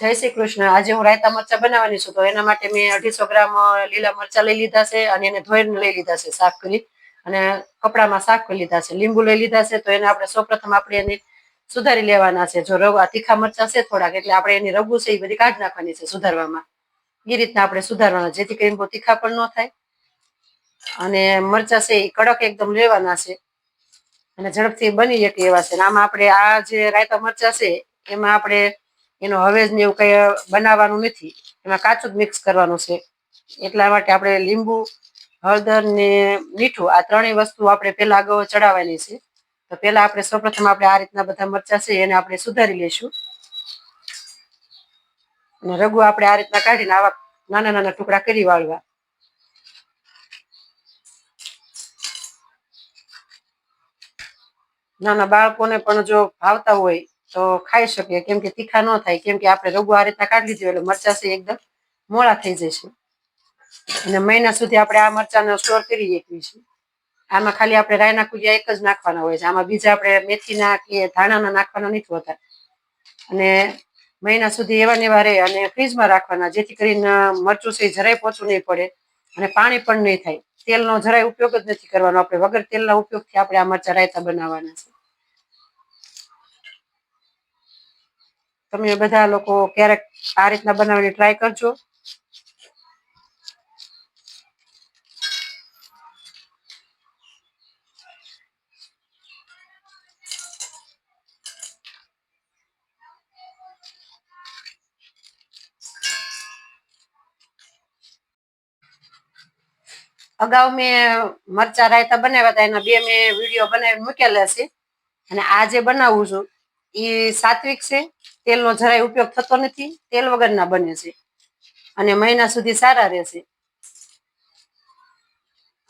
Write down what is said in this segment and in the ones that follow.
જય શ્રી કૃષ્ણ. આજે હું રાયતા મરચા બનાવવાની છું, તો એના માટે મેં અઢીસો ગ્રામ લીલા મરચા લઈ લીધા છે અને એને ધોઈને લઈ લીધા છે સાફ કરી. અને કપડામાં સાફ કરી લીધા છે. લીંબુ લઈ લીધા છે, તો એને આપણે સૌપ્રથમ આપણે એને સુધારી લેવાના છે. જો રવા, તીખા મરચા છે થોડાક, એટલે આપણે એની રગુ છે એ બધી કાઢી નાખવાની છે સુધારવામાં. એ રીતના આપણે સુધારવાના, જેથી કરીને બહુ તીખા પણ ન થાય. અને મરચા છે એ કડક એકદમ લેવાના છે. અને ઝડપથી બની શકે એવા છે. આમાં આપણે આ જે રાયતા મરચા છે, એમાં આપણે એનો હવેજ ને એવું કઈ બનાવવાનું નથી. એમાં કાચું જ મિક્સ કરવાનું છે. એટલા માટે આપણે લીંબુ, હળદર ને મીઠું આ ત્રણેય વસ્તુ આપણે પેલા અગાઉ ચડાવવાની છે. તો પેલા આપણે સૌપ્રથમ આપણે આ રીતના બધા મરચા છે એને આપણે સુધારી લઈશું. અને રગુ આપણે આ રીતના કાઢીને આવા નાના નાના ટુકડા કરી વાળવા. નાના બાળકોને પણ જો ભાવતા હોય તો ખાઈ શકીએ. કેમ કે તીખા ન થાય, કેમ કે આપણે રગુ આ રીતના કાઢી લીધું એટલે મરચા છે એકદમ મોળા થઈ જશે. અને મહિના સુધી આપણે આ મરચાંનો સ્ટોર કરી શકીએ છીએ. આમાં ખાલી આપણે રાયના કુડિયા એક જ નાખવાના હોય છે. આમાં બીજા આપણે મેથીના કે ધાણાના નાખવાના નથી હોતા. અને મહિના સુધી એવા નેવા રહે અને ફ્રીજમાં રાખવાના, જેથી કરીને મરચું છે જરાય પોચું નહીં પડે અને પાણી પણ નહીં થાય. તેલનો જરાય ઉપયોગ જ નથી કરવાનો. આપણે વગર તેલના ઉપયોગથી આપણે આ મરચા રાયતા બનાવવાના છે. તમે બધા લોકો ક્યારેક આ રીતના બનાવીને ટ્રાય કરજો. અગાઉ મેં મરચા રાયતા બનાવ્યા હતા, એના બે મેં વીડિયો બનાવીને મૂકેલા છે. અને આ જે બનાવું છું એ સાત્વિક છે. તેલનો જરાય ઉપયોગ થતો નથી. તેલ વગરના બને છે. અને મહિના સુધી સારા રહેશે.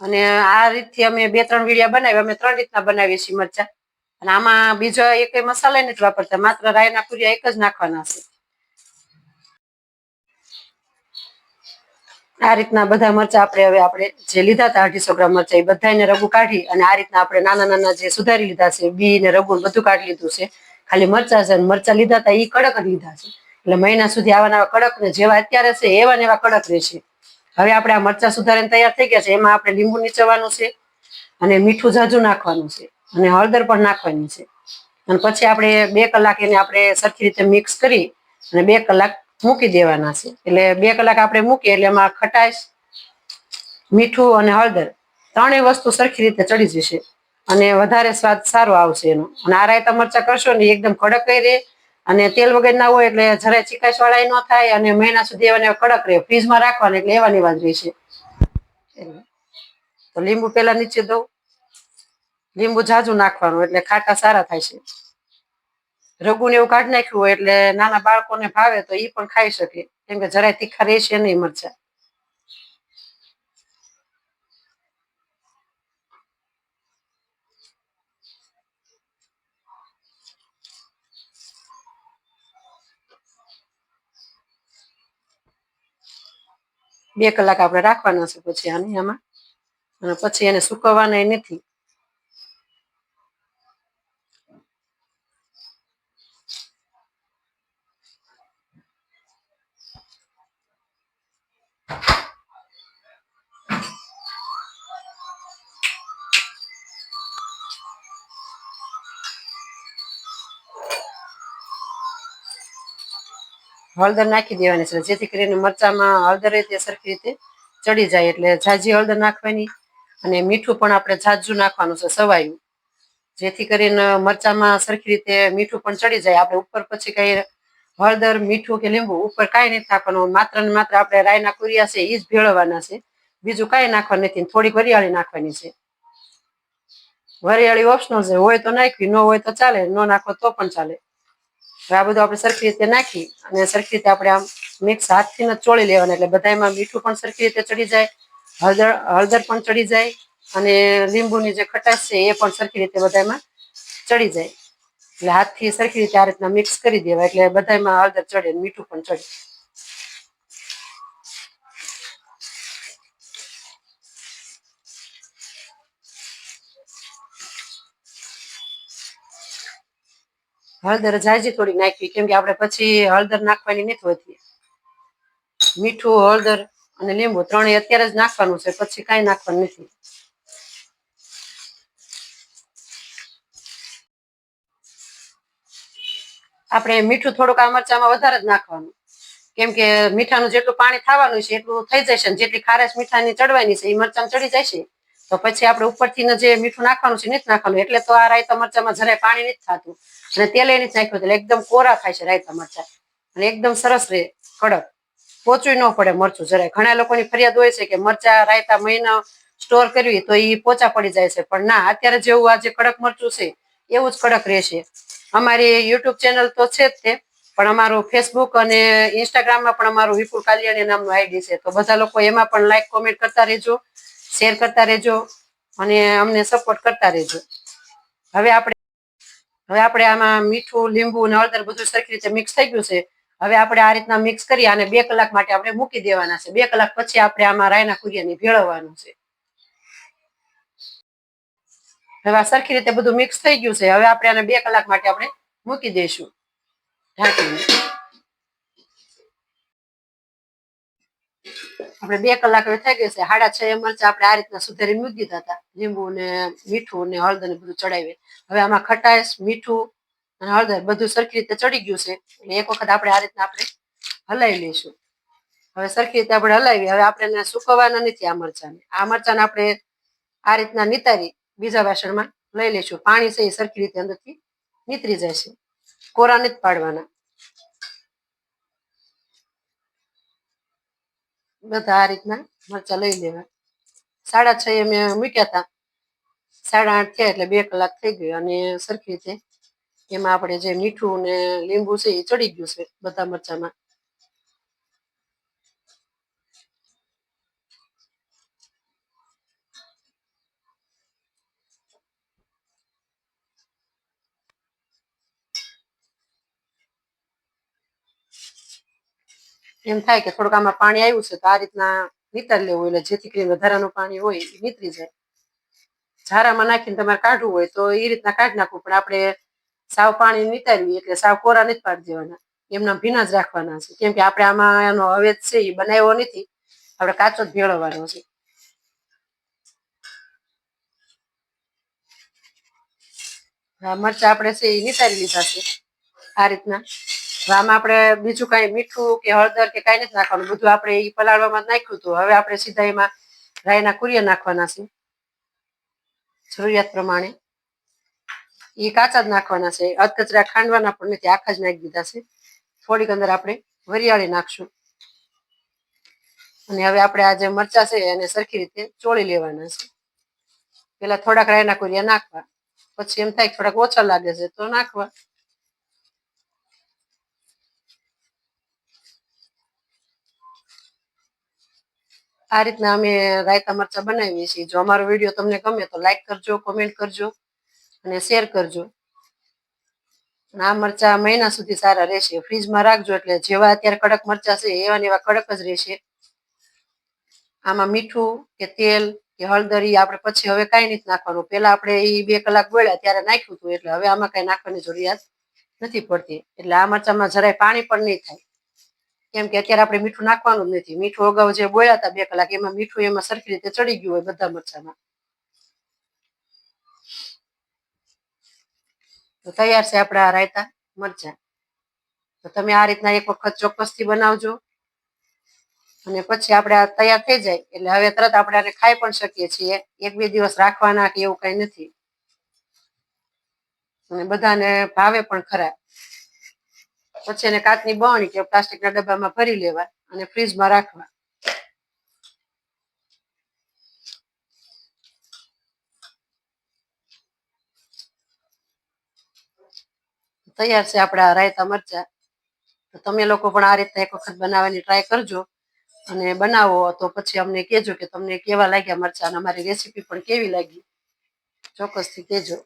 અને આ રીતથી અમે બે ત્રણ વીડિયા બનાવી અમે ત્રણ રીતના બનાવીએ છીએ મરચા. અને આમાં બીજો એક મસાલા નથી વાપરતા. માત્ર રાયના કુરિયા એક જ નાખવાના છે. આ રીતના બધા મરચા આપણે હવે આપણે જે લીધા હતા અઢીસો ગ્રામ મરચા, એ બધાને રગુ કાઢી અને આ રીતના આપણે નાના નાના જે સુધારી લીધા છે, બી ને રગુ બધું કાઢી લીધું છે. ખાલી મરચા છે મરચા લીધા હતા એ કડક જ લીધા છે. એટલે મહિના સુધી આવા નવા કડક ને જેવા અત્યારે છે, એવા ને એવા કડક રહેશે. હવે આપણે આ મરચા સુધારીને તૈયાર થઈ ગયા છે, એમાં આપણે લીંબુ નીચવાનું છે અને મીઠું ઝાઝું નાખવાનું છે અને હળદર પણ નાખવાની છે. અને પછી આપણે બે કલાક એને આપણે સરખી રીતે મિક્સ કરી અને બે કલાક મૂકી દેવાના છે. એટલે બે કલાક આપણે મૂકીએ એટલે એમાં ખટાશ, મીઠું અને હળદર ત્રણેય વસ્તુ સરખી રીતે ચડી જશે. અને વધારે સ્વાદ સારો આવશે એનો. અને આ રાયતા મરચા કરશો ને એકદમ કડક રહે અને તેલ વગર ના હોય એટલે જરાય ચીકાશ વાળા ન થાય, અને મહિના સુધી એવાને એવા કડક રહે. ફ્રીજમાં રાખવાના એટલે એવા ને એવા જ રહેશે. તો લીંબુ પેલા નીચે દઉં. લીંબુ ઝાઝું નાખવાનું એટલે ખાટા સારા થાય છે. રગુને એવું કાઢી નાખ્યું હોય એટલે નાના બાળકોને ભાવે તો એ પણ ખાઈ શકે. કેમ કે જરાય તીખા રહેશે નહીં મરચા. બે કલાક આપણે રાખવાના છે પછી આને આમાં. અને પછી એને સુકવવાના નથી. હળદર નાખી દેવાની છે. જેથી કરીને મરચામાં હળદર રીતે સરખી રીતે ચડી જાય એટલે ઝાઝી હળદર નાખવાની અને મીઠું પણ આપણે ઝાઝું નાખવાનું છે સવાયું. જેથી કરીને મરચામાં સરખી રીતે મીઠું પણ ચડી જાય. આપણે ઉપર પછી કઈ હળદર, મીઠું કે લીંબુ ઉપર કાંઈ નથી નાખવાનું. માત્ર ને માત્ર આપણે રાયના કુરિયા છે એ જ ભેળવવાના છે. બીજું કાંઈ નાખવાનું નથી. થોડીક વરિયાળી નાખવાની છે. વરિયાળી ઓપ્શનલ છે હોય તો નાખવી, ન હોય તો ચાલે. ન નાખો તો પણ ચાલે. હવે આ બધું આપણે સરખી રીતે નાખી અને સરખી રીતે આપણે આમ મિક્સ હાથથી જ ચોળી લેવાના. એટલે બધામાં મીઠું પણ સરખી રીતે ચડી જાય, હળદર હળદર પણ ચડી જાય અને લીંબુની જે ખટાશ છે એ પણ સરખી રીતે બધામાં ચડી જાય. એટલે હાથથી સરખી રીતે આ રીતના મિક્સ કરી દેવા એટલે બધામાં હળદર ચડે મીઠું પણ ચડે. હળદર જાજી થોડી નાખવી, કેમ કે આપણે પછી હળદર નાખવાની નથી હોતી. મીઠું, હળદર અને લીંબુ ત્રણેય અત્યારે જ નાખવાનું છે, પછી કાંઈ નાખવાનું નથી. આપણે મીઠું થોડુંક આ મરચામાં વધારે જ નાખવાનું. કેમ કે મીઠાનું જેટલું પાણી થવાનું છે એટલું થઈ જશે જેટલી ખારેશ મીઠાની ચડવાની છે, એ મરચામાં ચડી જશે. તો પછી આપણે ઉપરથી જે મીઠું નાખવાનું છે નથી નાખવાનું. એટલે તો આ રાયતા મરચામાં જરાય પાણી નથી થતું. અને તેલ એ નથી નાખ્યું એટલે એકદમ કોરા થાય છે રાયતા મરચા. અને એકદમ સરસ રહે કડક. પોચું ન પડે મરચું જરાય. ઘણા લોકોની ફરિયાદ હોય છે કે મરચા રાયતા મહિના સ્ટોર કરવી તો એ પોચા પડી જાય છે. પણ ના, અત્યારે જેવું આ જે કડક મરચું છે, એવું જ કડક રહેશે અમારી યુટ્યુબ ચેનલ તો છે જ તે, પણ અમારું ફેસબુક અને ઇન્સ્ટાગ્રામમાં પણ અમારું વિપુલ કાલિયાણી નામનું આઈડી છે. તો બધા લોકો એમાં પણ લાઈક કોમેન્ટ કરતા રહેજો. શેર કરતા રહેજો અને અમને સપોર્ટ કરતા રહેજો. હવે આપણે હવે આપણે આમાં મીઠું, લીંબુ અને હળદર બધું સરખી રીતે મિક્સ થઈ ગયું છે. હવે આપણે આ રીતના મિક્સ કરી અને બે કલાક માટે આપણે મૂકી દેવાના છે. બે કલાક પછી આપણે આમાં રાયના કુરિયાને ભેળવવાનું છે. હવે સરખી રીતે બધું મિક્સ થઈ ગયું છે. હવે આપણે આને બે કલાક માટે આપણે મૂકી દઈશું. ઢાંકીને. આપણે બે કલાક થઈ ગઈ છે. સાડા છ મરચા આપણે આ રીતના સુધારી મૂકી દીધા લીંબુ ને મીઠું ને હળદર ને બધું ચડાવી હવે આમાં ખટાશ, મીઠું અને હળદર બધું સરખી રીતે ચડી ગયું છે. એટલે એક વખત આપણે આ રીતના આપણે હલાવી લઈશું. હવે સરખી રીતે આપણે હલાવી હવે આપણે સુકવવાના નથી આ મરચાને. આ મરચાને આપણે આ રીતના નીતારી બીજા વાસણમાં લઈ લઈશું. પાણી છે એ સરખી રીતે અંદરથી નીતરી જાય છે. કોરા નથી પાડવાના. બધા આ રીતના મરચા લઈ લેવા. સાડા છ એ મેં મૂક્યા હતા સાડા આઠ થયા એટલે બે કલાક થઈ ગઈ અને સરખી રીતે એમાં આપણે જે મીઠું ને લીંબુ છે એ ચડી ગયું છે બધા મરચામાં. એમ થાય કે થોડુંક આમાં પાણી આવ્યું છે તો આ રીતના નીતારી લેવું એટલે જેથી કરીને વધારાનું પાણી હોય એ નીતરી જાય. ઝારામાં નાખીને તમારે કાઢવું હોય તો એ રીતના કાઢી નાખવું, પણ આપણે સાવ પાણી નીતારવી એટલે સાવ કોરા નથી પાડી દેવાના. એમના ભીના જ રાખવાના છે. કેમ કે આપણે આમાં એનો અવેજ છે એ બનાવ્યો નથી. આપણે કાચો જ ભેળવવાનો છે. મરચા આપણે છે એ નીતારી લીધા છે. આ રીતના. આમાં આપણે બીજું કાંઈ મીઠું કે હળદર કે કાંઈ નથી નાખવાનું. બધું આપણે એ પલાળવામાં નાખ્યું હતું. હવે આપણે સીધા એમાં રાયના કુરિયા નાખવાના છે. જરૂરિયાત પ્રમાણે. એ કાચા જ નાખવાના છે. અધકચરા ખાંડવાના પણ નથી. આખા જ નાખી દીધા છે. થોડીક અંદર આપણે વરિયાળી નાખશું. અને હવે આપણે આ જે મરચા છે એને સરખી રીતે ચોળી લેવાના છે. પેલા થોડાક રાયના કુરિયા નાખવા. પછી એમ થાય થોડાક ઓછા લાગે છે તો નાખવા. આ રીતના અમે રાયતા મરચા બનાવીએ છીએ. જો અમારો વીડિયો તમને ગમે તો લાઈક કરજો કોમેન્ટ કરજો અને શેર કરજો. આ મરચા મહિના સુધી સારા રહેશે. ફ્રીજમાં રાખજો એટલે જેવા અત્યારે કડક મરચા છે, એવા ને એવા કડક જ રહેશે. આમાં મીઠું કે તેલ કે હળદર આપણે પછી હવે કાંઈ નથી નાખવાનું. પેલા આપણે એ બે કલાક બોલ્યા ત્યારે નાખ્યું હતું એટલે હવે આમાં કાંઈ નાખવાની જરૂરિયાત નથી પડતી. એટલે આ મરચામાં જરાય પાણી પણ નહીં થાય. કેમ કે અત્યારે આપણે મીઠું નાખવાનું નથી. મીઠું અગાઉ જે બોયા હતા બે કલાક, એમાં મીઠું એમાં સરખી રીતે ચડી ગયું હોય બધા મરચામાં. તો તૈયાર છે આપણા રાયતા મરચા. તો તમે આ રીતના એક વખત ચોક્કસથી બનાવજો. અને પછી આપણે આ તૈયાર થઈ જાય. એટલે હવે તરત આપણે આને ખાઈ પણ શકીએ છીએ. એક બે દિવસ રાખવાના કે એવું કઈ નથી. અને બધાને ભાવે પણ ખરા. પછી એને કાચની બરણી કે પ્લાસ્ટિકના ડબ્બામાં ભરી લેવા અને ફ્રીજમાં રાખવા. તૈયાર છે આપણા રાયતા મરચા. તો તમે લોકો પણ આ રીતે એક વખત બનાવવાની ટ્રાય કરજો અને બનાવો તો પછી અમને કહેજો કે તમને કેવા લાગ્યા મરચા અને અમારી રેસીપી પણ કેવી લાગી? ચોક્કસથી કહેજો.